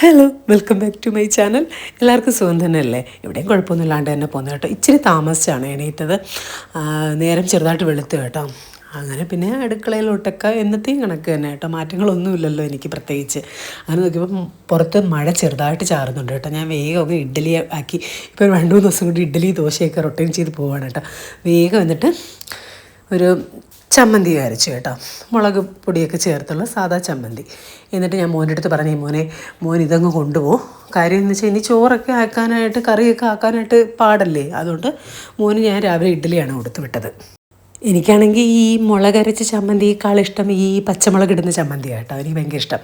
Hello welcome back to my channel എല്ലാവർക്കും സുഖം തന്നെയല്ലേ? ഇവിടെയും കുഴപ്പമൊന്നുമില്ലാണ്ട് തന്നെ പോകുന്നത് കേട്ടോ. ഇച്ചിരി താമസിച്ചാണ് എണീറ്റത്. നേരം ചെറുതായിട്ട് വെളുത്തു കേട്ടോ. അങ്ങനെ പിന്നെ അടുക്കളയിലോട്ടൊക്കെ എന്നത്തെയും കണക്ക് തന്നെ കേട്ടോ. മാറ്റങ്ങളൊന്നുമില്ലല്ലോ എനിക്ക് പ്രത്യേകിച്ച്. അങ്ങനെ നോക്കിയപ്പോൾ പുറത്ത് മഴ ചെറുതായിട്ട് ചാറുന്നുണ്ട് കേട്ടോ. ഞാൻ വേഗം ഒന്ന് ഇഡ്ഡലി ആക്കി ഇപ്പോൾ രണ്ട് മൂന്ന് ദിവസം കൂടി ഇഡ്ഡലി ദോശയൊക്കെ റൊട്ടീൻ ചെയ്ത് പോവാണ് കേട്ടോ. വേഗം എന്നിട്ട് ഒരു ചമ്മന്തി അരച്ചു കേട്ടോ. മുളക് പൊടിയൊക്കെ ചേർത്തുള്ള സാധാ ചമ്മന്തി. എന്നിട്ട് ഞാൻ മോന്റെ അടുത്ത് പറഞ്ഞു മോനെ മോൻ ഇതങ്ങ് കൊണ്ടുപോകും കാര്യം എന്ന് വെച്ചാൽ ഇനി ചോറൊക്കെ ആക്കാനായിട്ട് കറിയൊക്കെ ആക്കാനായിട്ട് പാടല്ലേ. അതുകൊണ്ട് മോന് ഞാൻ രാവിലെ ഇഡ്ഡലിയാണ് കൊടുത്തു വിട്ടത്. എനിക്കാണെങ്കിൽ ഈ മുളകരച്ച ചമ്മന്തിയേക്കാൾ ഇഷ്ടം ഈ പച്ചമുളക് ഇടുന്ന ചമ്മന്തിയാണ് കേട്ടോ. എനിക്ക് ഭയങ്കര ഇഷ്ടം.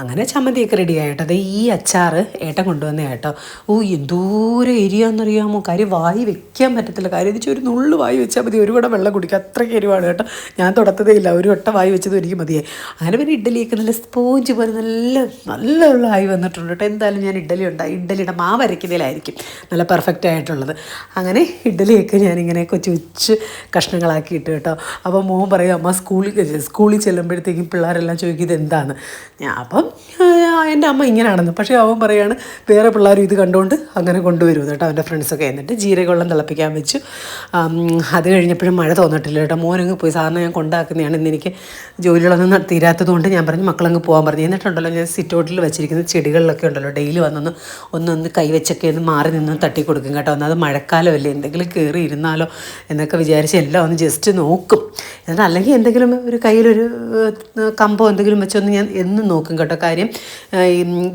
അങ്ങനെ ചമ്മന്തിയൊക്കെ റെഡി ആയിട്ടോ അത് ഈ അച്ചാറ് ഏട്ടൻ കൊണ്ടുവന്ന കേട്ടോ. ഓ എന്തോരം എരിയാന്നറിയാമോ? കാര്യം വായി വെക്കാൻ പറ്റത്തില്ല. കാര്യം വെച്ചാൽ ഒരു നുള്ളു വായി വെച്ചാൽ മതി. ഒരു വടം വെള്ളം കുടിക്കുക അത്രയ്ക്ക് എരിവാണ് കേട്ടോ. ഞാൻ തുടത്തതേ ഇല്ല. ഒരു വട്ടം വായി വെച്ചതും എനിക്ക് മതിയായി. അങ്ങനെ പിന്നെ ഇഡ്ഡലിയൊക്കെ നല്ല സ്പോഞ്ച് പോലെ നല്ല നല്ല വെള്ളമായി വന്നിട്ടുണ്ട് കേട്ടോ. എന്തായാലും ഞാൻ ഇഡ്ഡലി ഉണ്ടായി ഇഡ്ഡലിയുടെ മാവ് അരയ്ക്കുന്നതിലായിരിക്കും നല്ല പെർഫെക്റ്റ് ആയിട്ടുള്ളത്. അങ്ങനെ ഇഡ്ഡലിയൊക്കെ ഞാനിങ്ങനെ കൊച്ചു കൊച്ചു കഷ്ണങ്ങളാക്കിയിട്ട് കേട്ടോ. അപ്പോൾ മോൻ പറയും അമ്മ സ്കൂളിൽ സ്കൂളിൽ ചെല്ലുമ്പോഴത്തേക്കും പിള്ളേരെല്ലാം ചോദിക്കും ഇതെന്താണ് ഞാൻ അപ്പം എന്റെ അമ്മ ഇങ്ങനെയാണെന്ന് പക്ഷേ അവൻ പറയാണ് വേറെ പിള്ളേരും ഇത് കണ്ടുകൊണ്ട് അങ്ങനെ കൊണ്ടുവരും കേട്ടോ. അവന്റെ ഫ്രണ്ട്സൊക്കെ എന്നിട്ട് ജീരകവെള്ളം തിളപ്പിക്കാൻ വെച്ചു. അത് കഴിഞ്ഞപ്പോഴും മഴ തോന്നിട്ടില്ല കേട്ടോ. മോനങ്ങ് പോയി സാറിന് ഞാൻ കൊണ്ടാക്കുന്നതാണ്. ഇന്ന് എനിക്ക് ജോലികളൊന്നും തീരാത്തതുകൊണ്ട് ഞാൻ പറഞ്ഞു മക്കളങ്ങ് പോകാൻ പറഞ്ഞു. എന്നിട്ടുണ്ടല്ലോ ഞാൻ സിറ്റൗട്ടിൽ വെച്ചിരിക്കുന്ന ചെടികളിലൊക്കെ ഉണ്ടല്ലോ ഡെയിലി വന്നൊന്ന് ഒന്നൊന്ന് കൈവച്ചൊക്കെ ഒന്ന് മാറി നിന്ന് തട്ടി കൊടുക്കും കേട്ടോ ഒന്നത് മഴക്കാലമല്ലേ എന്തെങ്കിലും കയറി ഇരുന്നാലോ എന്നൊക്കെ വിചാരിച്ച് എല്ലാം ഒന്ന് ജസ്റ്റ് നോക്കും. എന്നിട്ട് അല്ലെങ്കിൽ എന്തെങ്കിലും ഒരു കയ്യിലൊരു കമ്പോ എന്തെങ്കിലും വെച്ചൊന്ന് ഞാൻ എന്നും നോക്കും കേട്ടോ കാര്യം.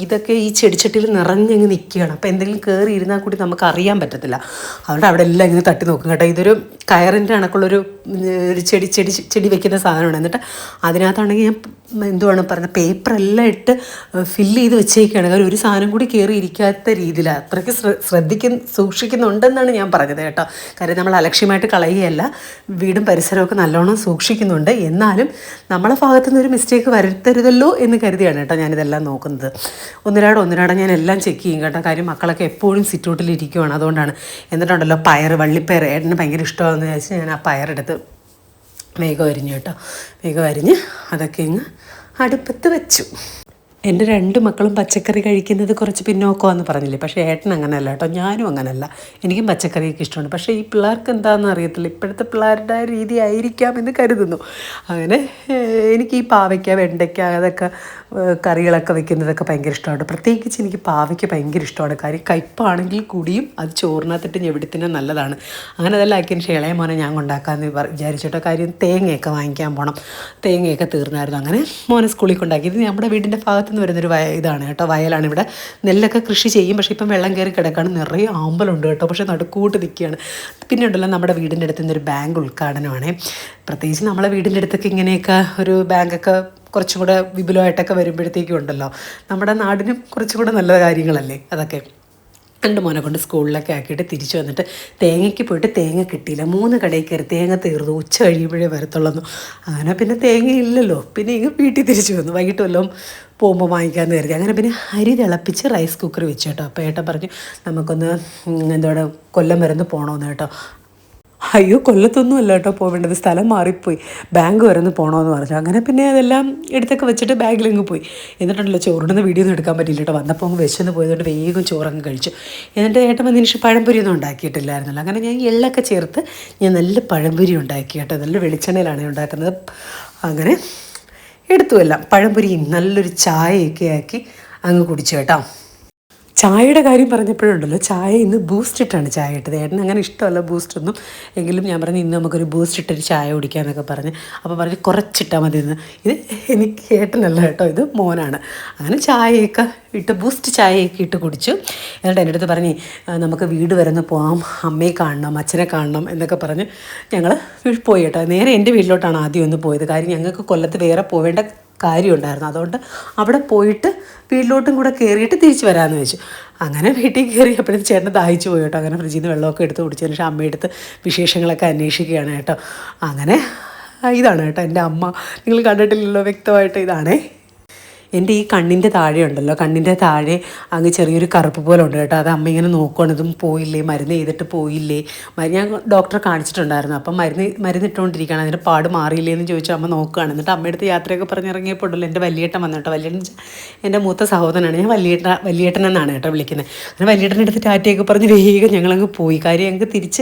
ഇതൊക്കെ ഈ ചെടിച്ചട്ടിയിൽ നിറഞ്ഞങ്ങ് നിൽക്കുകയാണ്. അപ്പോൾ എന്തെങ്കിലും കയറി ഇരുന്നാൽ കൂടി നമുക്ക് അറിയാൻ പറ്റത്തില്ല. അതുകൊണ്ട് അവിടെ എല്ലാം ഇങ്ങനെ തട്ടി നോക്കും കേട്ടോ. ഇതൊരു കയറിന്റെ കണക്കുള്ളൊരു ഒരു ചെടി ചെടി ചെടി വെക്കുന്ന സാധനമാണ്. എന്നിട്ട് അതിനകത്താണെങ്കിൽ ഞാൻ എന്തുവാണ് പറയുന്നത് പേപ്പറെല്ലാം ഇട്ട് ഫില്ല് ചെയ്ത് വെച്ചേക്കാണ്. കാര്യം ഒരു സാധനം കൂടി കയറി ഇരിക്കാത്ത രീതിയിൽ അത്രയ്ക്ക് ശ്ര ശ്രദ്ധിക്കുന്ന സൂക്ഷിക്കുന്നുണ്ടെന്നാണ് ഞാൻ പറഞ്ഞത് കേട്ടോ. കാര്യം നമ്മൾ അലക്ഷ്യമായിട്ട് കളയുകയല്ല. വീടും പരിസരമൊക്കെ നല്ലോണം സൂക്ഷിക്കുന്നുണ്ട്. എന്നാലും നമ്മളെ ഭാഗത്തു ഒരു മിസ്റ്റേക്ക് വരുത്തരുതല്ലോ എന്ന് കരുതിയാണ് കേട്ടോ ഞാനിതെല്ലാം നോക്കുന്നത്. ഒന്നിനാട് ഒന്നിനാട് ഞാൻ എല്ലാം ചെക്ക് ചെയ്യും കേട്ടോ. കാര്യം മക്കളൊക്കെ എപ്പോഴും സിറ്റൗട്ടിൽ ഇരിക്കുവാണ്. അതുകൊണ്ടാണ് എന്നിട്ടുണ്ടല്ലോ പയർ വള്ളിപ്പയർ ഏട്ടന് ഭയങ്കര ഇഷ്ടമാണെന്ന് വിചാരിച്ച് ഞാൻ ആ പയറെടുത്ത് വേഗം അരിഞ്ഞു കേട്ടോ. വേഗം അരിഞ്ഞ് അതൊക്കെ ഇങ്ങ് അടുപ്പത്ത് വെച്ചു. എന്റെ രണ്ട് മക്കളും പച്ചക്കറി കഴിക്കുന്നത് കുറച്ച് പിന്നോക്കമാണെന്ന് പറഞ്ഞില്ലേ? പക്ഷേ ഏട്ടൻ അങ്ങനെയല്ല കേട്ടോ. ഞാനും അങ്ങനെയല്ല. എനിക്കും പച്ചക്കറിയൊക്കെ ഇഷ്ടമാണ്. പക്ഷേ ഈ പിള്ളേർക്ക് എന്താണെന്ന് അറിയത്തില്ല. ഇപ്പോഴത്തെ പിള്ളേരുടെ രീതി ആയിരിക്കാം എന്ന് കരുതുന്നു. അങ്ങനെ എനിക്ക് ഈ പാവയ്ക്ക വെണ്ടയ്ക്ക അതൊക്കെ കറികളൊക്കെ വെക്കുന്നതൊക്കെ ഭയങ്കര ഇഷ്ടമാണ്. പ്രത്യേകിച്ച് എനിക്ക് പാവയ്ക്ക ഭയങ്കര ഇഷ്ടമാണ്. കാര്യം കയ്പ്പാണെങ്കിൽ കൂടിയും അത് ചോറിനകത്തിട്ട് ഞെവിടത്തിന് നല്ലതാണ്. അങ്ങനെ അതെല്ലാം ആക്കിയതിന് ശേഷം ഇളയ മോനെ ഞാൻ കൊണ്ടാക്കാമെന്ന് വിചാരിച്ചിട്ടോ. കാര്യം തേങ്ങയൊക്കെ വാങ്ങിക്കാൻ പോകണം തേങ്ങയൊക്കെ തീർന്നായിരുന്നു. അങ്ങനെ മോനെ സ്കൂളിൽ കൊണ്ടാക്കി. ഇത് നമ്മുടെ വീടിന്റെ ഭാഗത്ത് നിന്ന് വരുന്നൊരു വയ ഇതാണ് കേട്ടോ വയലാണ് ഇവിടെ. നെല്ലൊക്കെ കൃഷി ചെയ്യും പക്ഷേ ഇപ്പം വെള്ളം കയറി കിടക്കാണ്. നിറയെ ആമ്പലുണ്ട് കേട്ടോ പക്ഷേ നടുക്കൂട്ട് നിൽക്കുകയാണ്. പിന്നെ ഉണ്ടല്ലോ നമ്മുടെ വീടിന്റെ അടുത്ത് നിന്നൊരു ബാങ്ക് ഉദ്ഘാടനമാണ്. പ്രത്യേകിച്ച് നമ്മളെ വീടിന്റെ അടുത്തൊക്കെ ഇങ്ങനെയൊക്കെ ഒരു ബാങ്കൊക്കെ കുറച്ചും കൂടെ വിപുലമായിട്ടൊക്കെ വരുമ്പോഴത്തേക്കും ഉണ്ടല്ലോ. നമ്മുടെ നാടിനും കുറച്ചും കൂടെ നല്ല കാര്യങ്ങളല്ലേ അതൊക്കെ. എന്റെ മോനെ കൊണ്ട് സ്കൂളിലൊക്കെ ആക്കിയിട്ട് തിരിച്ചു വന്നിട്ട് തേങ്ങയ്ക്ക് പോയിട്ട് തേങ്ങ കിട്ടിയില്ല. മൂന്ന് കടയിൽ കയറി തേങ്ങ തീർന്നു ഉച്ച കഴിയുമ്പോഴേ വരത്തുള്ളൂ അങ്ങനെ പിന്നെ തേങ്ങയില്ലല്ലോ പിന്നെ ഇങ്ങ് വീട്ടിൽ തിരിച്ചു വന്നു. വൈകിട്ട് വല്ലതും പോകുമ്പോൾ വാങ്ങിക്കാമെന്ന് കരുതി. അങ്ങനെ പിന്നെ അരി തിളപ്പിച്ച് റൈസ് കുക്കർ വെച്ചു കേട്ടോ അപ്പോൾ ഏട്ടൻ പറഞ്ഞു നമുക്കൊന്ന് എന്തോടെ കൊല്ലം വരെ പോകണമെന്ന് കേട്ടോ. അയ്യോ കൊല്ലത്തൊന്നും അല്ല കേട്ടോ പോവേണ്ടത്. സ്ഥലം മാറിപ്പോയി. ബാങ്ക് വരെ പോകണമെന്ന് പറഞ്ഞു. അങ്ങനെ പിന്നെ അതെല്ലാം എടുത്തൊക്കെ വെച്ചിട്ട് ബാഗിലങ്ങ് പോയി. എന്നിട്ടുണ്ടല്ലോ ചോറിടുന്ന വീഡിയോ ഒന്നും എടുക്കാൻ പറ്റില്ല കേട്ടോ. വന്നപ്പോൾ അങ്ങ് വിശന്ന് പോയതുകൊണ്ട് വേഗം ചോറങ്ങ് കഴിച്ചു. എന്നിട്ട് ഏട്ടൻ വന്നതിന് ശേഷം പഴംപൊരി ഒന്നും ഉണ്ടാക്കിയിട്ടില്ലായിരുന്നല്ലോ. അങ്ങനെ ഞാൻ എള്ളൊക്കെ ചേർത്ത് ഞാൻ നല്ല പഴംപൊരി ഉണ്ടാക്കി കേട്ടോ. നല്ല വെളിച്ചെണ്ണയിലാണ് ഉണ്ടാക്കുന്നത്. അങ്ങനെ എടുത്തു എല്ലാം. പഴംപൊരിയും നല്ലൊരു ചായയൊക്കെ ആക്കി അങ്ങ് കുടിച്ചു കേട്ടോ. ചായയുടെ കാര്യം പറഞ്ഞപ്പോഴുണ്ടല്ലോ ചായ ഇന്ന് ബൂസ്റ്റ് ഇട്ടാണ് ചായ ഇട്ടത്. ഏട്ടന് അങ്ങനെ ഇഷ്ടമല്ല ബൂസ്റ്റ് ഒന്നും. എങ്കിലും ഞാൻ പറഞ്ഞു ഇന്ന് നമുക്കൊരു ബൂസ്റ്റ് ഇട്ടൊരു ചായ കുടിക്കാമെന്നൊക്കെ പറഞ്ഞ്. അപ്പോൾ പറഞ്ഞ് കുറച്ചിട്ടാൽ മതി എന്ന് ഇത് എനിക്ക് ഏട്ടനല്ല കേട്ടോ ഇത് മോനാണ്. അങ്ങനെ ചായയൊക്കെ ഇട്ട് ബൂസ്റ്റ് ചായയൊക്കെ ഇട്ട് കുടിച്ചു. എന്നിട്ട് എന്റെ അടുത്ത് പറഞ്ഞ് നമുക്ക് വീട് വരെ ഒന്ന് പോകാം അമ്മയെ കാണണം അച്ഛനെ കാണണം എന്നൊക്കെ പറഞ്ഞ് ഞങ്ങൾ പോയി കേട്ടോ. നേരെ എന്റെ വീട്ടിലോട്ടാണ് ആദ്യം ഒന്ന് പോയത്. കാര്യം ഞങ്ങൾക്ക് കൊല്ലത്ത് വേറെ പോവേണ്ട കാര്യമുണ്ടായിരുന്നു. അതുകൊണ്ട് അവിടെ പോയിട്ട് വീട്ടിലോട്ടും കൂടെ കയറിയിട്ട് തിരിച്ചു വരാമെന്ന് വെച്ചു. അങ്ങനെ വീട്ടിൽ കയറി അപ്പോഴത്തെ ചേട്ടൻ ദാഹിച്ചു പോയി കേട്ടോ. അങ്ങനെ ഫ്രിഡ്ജിൽ നിന്ന് വെള്ളമൊക്കെ എടുത്ത് കുടിച്ചതിന് ശേഷം അമ്മയെടുത്ത് വിശേഷങ്ങളൊക്കെ അന്വേഷിക്കുകയാണ് കേട്ടോ. അങ്ങനെ ഇതാണ് കേട്ടോ എന്റെ അമ്മ. നിങ്ങൾ കണ്ടിട്ടില്ലല്ലോ വ്യക്തമായിട്ട് ഇതാണേ. എന്റെ ഈ കണ്ണിന്റെ താഴെ ഉണ്ടല്ലോ കണ്ണിന്റെ താഴെ അങ്ങ് ചെറിയൊരു കറുപ്പ് പോലെ ഉണ്ട് കേട്ടോ. അത് അമ്മ ഇങ്ങനെ നോക്കുകയാണ് പോയില്ലേ? മരുന്ന് ചെയ്തിട്ട് പോയില്ലേ? ഞാൻ ഡോക്ടറെ കാണിച്ചിട്ടുണ്ടായിരുന്നു. അപ്പം മരുന്ന് മരുന്ന് ഇട്ടുകൊണ്ടിരിക്കുകയാണ് അതിന്റെ പാട് മാറിയില്ലേ എന്ന് ചോദിച്ചു അമ്മ നോക്കുകയാണ് എന്നിട്ട് അമ്മയടുത്ത് യാത്രയൊക്കെ പറഞ്ഞിറങ്ങിയപ്പോൾ ഉണ്ടല്ലോ എന്റെ വലിയേട്ടൻ വന്നു കേട്ടോ വലിയേട്ടൻ എന്റെ മൂത്ത സഹോദരനാണ്. ഞാൻ വലിയേട്ട വലിയേട്ടൻ എന്നാണ് കേട്ടോ വിളിക്കുന്നത്. അങ്ങനെ വലിയേട്ടന്റെ അടുത്ത് ടാറ്റയൊക്കെ പറഞ്ഞ് വേഗം ഞങ്ങളങ്ങ് പോയി. കാര്യം ഞങ്ങൾക്ക് തിരിച്ച്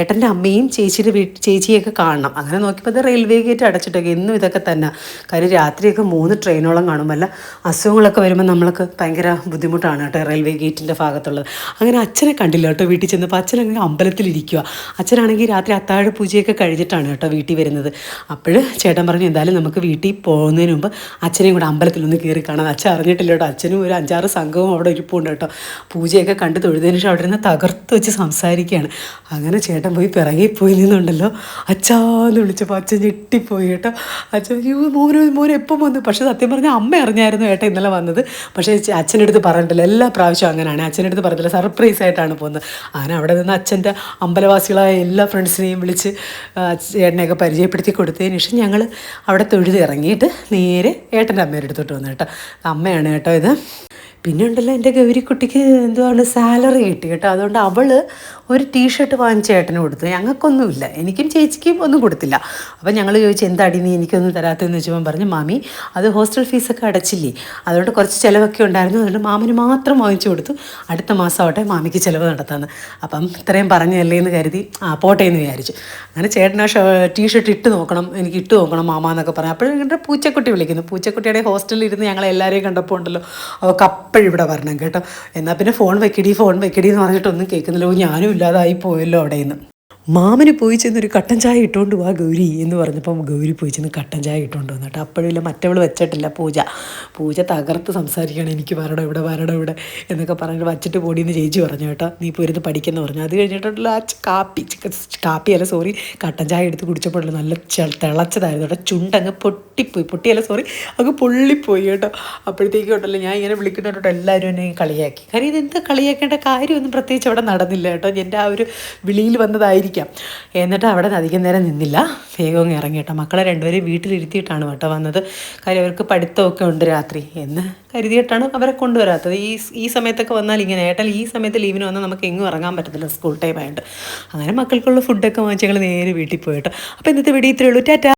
ഏട്ടന്റെ അമ്മയും ചേച്ചിയുടെ വീട്ടിൽ ചേച്ചിയൊക്കെ കാണണം. അങ്ങനെ നോക്കിയപ്പോൾ അത് റെയിൽവേ ഗേറ്റ് അടച്ചിട്ടൊക്കെ. എന്നും ഇതൊക്കെ തന്നെ. കാര്യം രാത്രിയൊക്കെ മൂന്ന് ട്രെയിനോളം കാണും. വല്ല അസുഖങ്ങളൊക്കെ വരുമ്പോൾ നമ്മൾക്ക് ഭയങ്കര ബുദ്ധിമുട്ടാണ് കേട്ടോ റെയിൽവേ ഗേറ്റിന്റെ ഭാഗത്തുള്ളത്. അങ്ങനെ അച്ഛനെ കണ്ടില്ല കേട്ടോ വീട്ടിൽ ചെന്നപ്പോൾ അച്ഛനങ്ങനെ അമ്പലത്തിലിരിക്കുക അച്ഛനാണെങ്കിൽ രാത്രി അത്താഴ പൂജയൊക്കെ കഴിഞ്ഞിട്ടാണ് കേട്ടോ വീട്ടിൽ വരുന്നത്. അപ്പോൾ ചേട്ടൻ പറഞ്ഞു എന്തായാലും നമുക്ക് വീട്ടിൽ പോകുന്നതിന് മുമ്പ് അച്ഛനെയും കൂടെ അമ്പലത്തിലൊന്ന് കയറി കാണാൻ അച്ഛൻ അറിഞ്ഞിട്ടില്ല കേട്ടോ. അച്ഛനും ഒരു അഞ്ചാറ് സംഘവും അവിടെ ഇരിപ്പുണ്ട് കേട്ടോ. പൂജയൊക്കെ കണ്ട് തൊഴുതിന് ശേഷം അവിടെ നിന്ന് തകർത്ത് വെച്ച് സംസാരിക്കുകയാണ്. അങ്ങനെ ചേട്ടൻ പോയി പിറകിപ്പോയി നിന്നുണ്ടല്ലോ. അച്ഛാന്ന് വിളിച്ചപ്പോൾ അച്ഛൻ ഞെട്ടിപ്പോയി കേട്ടോ. അച്ഛൻ മോനെ മോനെ എപ്പം വന്നു? പക്ഷേ സത്യം പറഞ്ഞാൽ അമ്മ അറിഞ്ഞായിരുന്നു ഏട്ടൻ ഇന്നലെ വന്നത്. പക്ഷേ അച്ഛന്റെ അടുത്ത് പറഞ്ഞിട്ടില്ല. എല്ലാ പ്രാവശ്യവും അങ്ങനെയാണ് അച്ഛന്റെ അടുത്ത് പറഞ്ഞില്ല സർപ്രൈസ് ആയിട്ടാണ് പോകുന്നത്. അങ്ങനെ അവിടെ നിന്ന് അച്ഛന്റെ അമ്പലവാസികളായ എല്ലാ ഫ്രണ്ട്സിനെയും വിളിച്ച് ഏട്ടനെയൊക്കെ പരിചയപ്പെടുത്തി കൊടുത്തതിന് ശേഷം ഞങ്ങൾ അവിടെ തൊഴുത് ഇറങ്ങിയിട്ട് നേരെ ഏട്ടന്റെ അമ്മയുടെ അടുത്തോട്ട് വന്നു കേട്ടോ. അമ്മയാണ് കേട്ടോ ഇത്. പിന്നെ ഉണ്ടല്ലോ എന്റെ ഗൗരിക്കുട്ടിക്ക് എന്തുവാണ് സാലറി കിട്ടി കേട്ടോ. അതുകൊണ്ട് അവൾ ഒരു ടീഷർട്ട് വാങ്ങിച്ച ചേട്ടന് കൊടുത്തു. ഞങ്ങൾക്കൊന്നുമില്ല. എനിക്കും ചേച്ചിക്കും ഒന്നും കൊടുത്തില്ല. അപ്പം ഞങ്ങൾ ചോദിച്ചു എന്താടി നീ എനിക്കൊന്നും തരാത്തതെന്ന് ചോദിച്ചപ്പോൾ പറഞ്ഞു മാമി അത് ഹോസ്റ്റൽ ഫീസൊക്കെ അടച്ചില്ലേ. അതുകൊണ്ട് കുറച്ച് ചിലവൊക്കെ ഉണ്ടായിരുന്നു. അതുകൊണ്ട് മാമന് മാത്രം വാങ്ങിച്ചു കൊടുത്തു. അടുത്ത മാസം ആവട്ടെ മാമിക്ക് ചിലവ് നടത്താമെന്ന് അപ്പം ഇത്രയും പറഞ്ഞല്ലേ എന്ന് കരുതി ആ പോട്ടെ എന്ന് വിചാരിച്ചു. അങ്ങനെ ചേട്ടൻ ആ ടീഷർട്ട് ഇട്ട് നോക്കണം. എനിക്ക് ഇട്ട് നോക്കണം മാമ എന്നൊക്കെ പറഞ്ഞു. അപ്പോഴും പൂച്ചക്കുട്ടി വിളിക്കുന്നു. പൂച്ചക്കുട്ടിയുടെ ഹോസ്റ്റലിൽ ഇരുന്ന് ഞങ്ങളെല്ലാവരെയും കണ്ടപ്പോൾ ഉണ്ടല്ലോ. അവൾക്ക് അപ്പോഴും ഇവിടെ വരണം കേട്ടോ. എന്നാൽ പിന്നെ ഫോൺ വെക്കടി ഫോൺ വെക്കടി എന്ന് പറഞ്ഞിട്ടൊന്നും കേൾക്കുന്നില്ല. ഞാനും ഇല്ലാതായി പോയല്ലോ അവിടെ നിന്ന് മാമന് പോയി ചെന്നൊരു കട്ടൻ ചായ ഇട്ടുകൊണ്ട് വാ ഗൗരി എന്ന് പറഞ്ഞപ്പം ഗൗരി പോയി ചെന്ന് കട്ടൻ ചായ ഇട്ടുകൊണ്ട് വന്നിട്ട് അപ്പോഴില്ല മറ്റവൾ വെച്ചിട്ടില്ല പൂജ. പൂജ തകർത്ത് സംസാരിക്കുകയാണ് എനിക്ക് വരണം ഇവിടെ വരണം ഇവിടെ എന്നൊക്കെ പറഞ്ഞിട്ട് വച്ചിട്ട് പോടിയെന്ന് ചേച്ചി പറഞ്ഞു കേട്ടോ. നീ ഇപ്പോൾ ഇരുന്ന് പഠിക്കുന്നു പറഞ്ഞു. അത് കഴിഞ്ഞിട്ടുള്ള ആ ചിക്കൻ കാപ്പി അല്ല സോറി കട്ടൻ ചായ എടുത്ത് കുടിച്ചപ്പോഴല്ലോ നല്ല തിളച്ചതായിരുന്നു കേട്ടോ. ചുണ്ടങ്ങ് പൊട്ടിപ്പോയി പൊട്ടിയല്ല സോറി അങ്ങ് പൊള്ളിപ്പോയി കേട്ടോ. അപ്പോഴത്തേക്കും ഉണ്ടല്ലോ ഞാൻ ഇങ്ങനെ വിളിക്കുന്നുണ്ടോ എല്ലാവരും എന്നെ കളിയാക്കി. കാര്യം എന്താ കളിയാക്കേണ്ട? കാര്യമൊന്നും പ്രത്യേകിച്ച് അവിടെ നടന്നില്ല കേട്ടോ. എന്റെ ആ ഒരു വിളിയിൽ വന്നതായിരിക്കാം എന്നിട്ട് അവിടെ അധികം നേരം നിന്നില്ല. വേഗം ഇറങ്ങി കേട്ടോ. മക്കളെ രണ്ടുപേരും വീട്ടിലിരുത്തിയിട്ടാണ് കേട്ടോ വന്നത്. കാര്യം അവർക്ക് പഠിത്തമൊക്കെ ഉണ്ട് രാത്രി. എന്ന് കരുതിയിട്ടാണ് അവരെ കൊണ്ടുവരാത്തത്. ഈ ഈ സമയത്തൊക്കെ വന്നാൽ ഇങ്ങനെ ഏട്ടാൽ ഈ സമയത്ത് ലീവിന് വന്നാൽ നമുക്ക് എങ്ങും ഇറങ്ങാൻ പറ്റത്തില്ല സ്കൂൾ ടൈം ആയിട്ട് അങ്ങനെ മക്കൾക്കുള്ള ഫുഡൊക്കെ വാങ്ങിച്ച് ഞങ്ങൾ നേരെ വീട്ടിൽ പോയി കേട്ടോ. അപ്പോൾ ഇന്നത്തെ വീഡിയോ ഇത്രയേ ഉള്ളൂ. ടാറ്റാ!